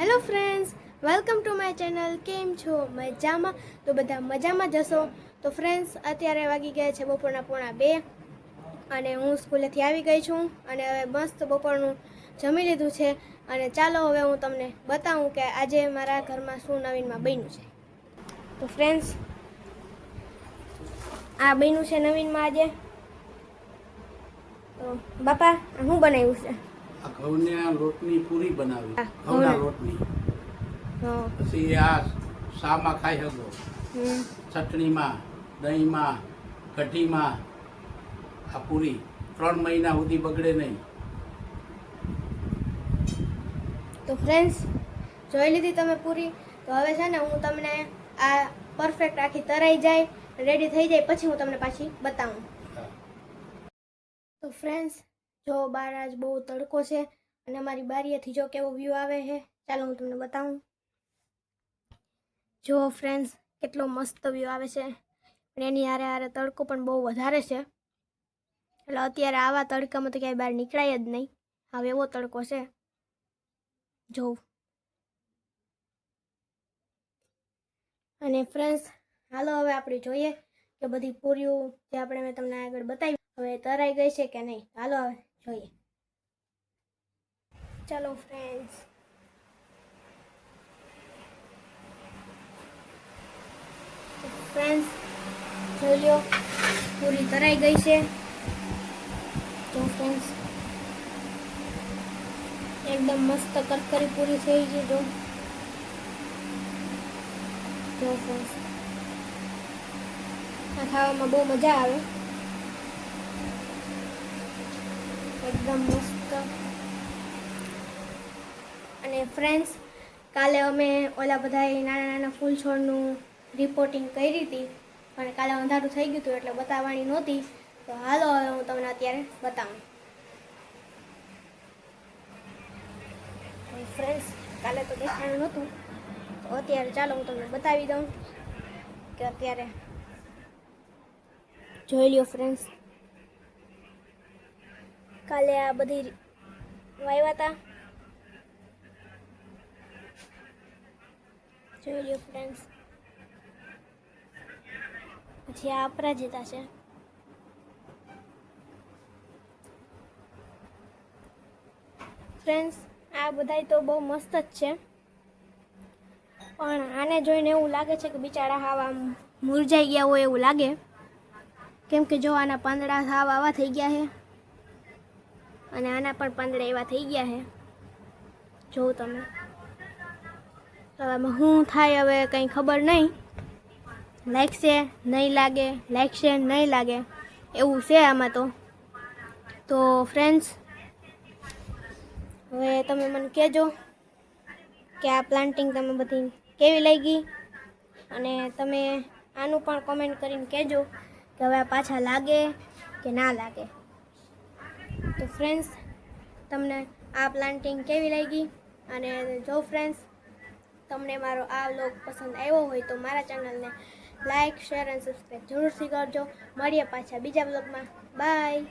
Hello friends welcome to my channel કેમ છો? મજામાં? તો બધા મજામાં જશો તો ફ્રેન્ડ્સ અત્યારે વાગી ગયા છે બપોરના પોણા બે અને હું સ્કૂલેથી આવી ગઈ છું અને હવે મસ્ત બપોરનું જમી લીધું છે અને ચાલો હવે હું તમને બતાવું કે આજે મારા ઘરમાં શું નવીનમાં બન્યું છે. તો ફ્રેન્ડ્સ આ બન્યું છે નવીનમાં આજે. તો બાપા હું બનાવ્યું છે? આ ઘઉંના લોટની પૂરી બનાવી. ઘઉંના. લોટની. પછી આ શામાં ખાઈ શકો. ચટણીમાં દહીંમાં કઢીમાં આ પૂરી ત્રણ મહિના સુધી બગડે નહીં. તો ફ્રેન્ડ્સ જોઈ લીધી તમે પૂરી? તો હવે છે ને હું તમને આ પરફેક્ટ આખી તરાઈ જાય રેડી થઈ જાય પછી હું તમને પાછી બતાવું. તો ફ્રેન્ડ્સ જો બાર આજ બહુ તડકો છે અને મારી બારીએથી જો કેવો વ્યૂ આવે છે ચાલો હું તમને બતાવું. જો ફ્રેન્ડ્સ કેટલો મસ્ત વ્યૂ આવે છે. એની હારે હારે તડકો પણ બહુ વધારે છે. એટલે અત્યારે આવા તડકામાં તો ક્યાંય બહાર નીકળાય જ નહીં. હવે એવો તડકો છે. જોઉં અને ફ્રેન્ડ્સ હાલો હવે આપણે જોઈએ કે બધી પૂરીઓ જે આપણે મેં તમને આગળ બતાવી, હવે તરાઈ ગઈ છે કે નહીં? હાલો હવે. જોઈએ. ચાલો ફ્રેન્ડ્સ ફ્રેન્ડ્સ જોઈ લો, પૂરી તરાઈ ગઈ છે. તો ફ્રેન્ડ્સ એકદમ મસ્ત કરકરી પૂરી થઈ ગઈ જો. જો ફ્રેન્ડ્સ આ ખાવામાં બહુ મજા આવે. એકદમ મસ્ત. અને ફ્રેન્ડ્સ કાલે અમે ઓલા બધા નાના નાના ફૂલ છોડનું રિપોર્ટિંગ કરી હતી, પણ કાલે અંધારું થઈ ગયું હતું એટલે બતાવવાની નહોતી. તો હાલો હવે હું તમને અત્યારે બતાવું. ફ્રેન્ડ્સ કાલે તો દેખાણું નહોતું. તો અત્યારે ચાલો હું તમને બતાવી દઉં કે અત્યારે જોઈ લ્યો ફ્રેન્ડ્સ કાલે આ બધી વાવ્યા હતા જોઈ લ્યો ફ્રેન્ડ્સ પછી આ અપરાજિતા છે. ફ્રેન્ડ્સ આ બધાય તો બહુ મસ્ત જ છે. પણ આને જોઈને એવું લાગે છે કે બિચારા હાવ આમ મુરઝાઈ ગયા હોય એવું લાગે. કેમ કે જો આના પાંદડા હાવ આવા થઈ ગયા છે. અને આના પણ પાંદડા એવા થઈ ગયા છે. જોઉં તમે. આમાં શું થાય હવે કંઈ ખબર નહીં. લાગશે નહીં લાગે. લાગશે નહીં લાગે. એવું છે આમાં તો. તો ફ્રેન્ડ્સ હવે તમે મને કહેજો કે આ પ્લાન્ટિંગ તમે બધી કેવી લાગી? અને તમે આનું પણ કોમેન્ટ કરીને કહેજો કે હવે આ પાછા લાગે કે ના લાગે. તો ફ્રેન્ડ્સ તમને આ પ્લાન્ટિંગ કેવી લાગી? અને જો ફ્રેન્ડ્સ તમને મારો આ વ્લોગ પસંદ આવ્યો હોય તો મારા ચેનલને લાઇક શેર અને સબસ્ક્રાઈબ જરૂરથી કરજો. મળીએ પાછા બીજા વ્લોગમાં બાય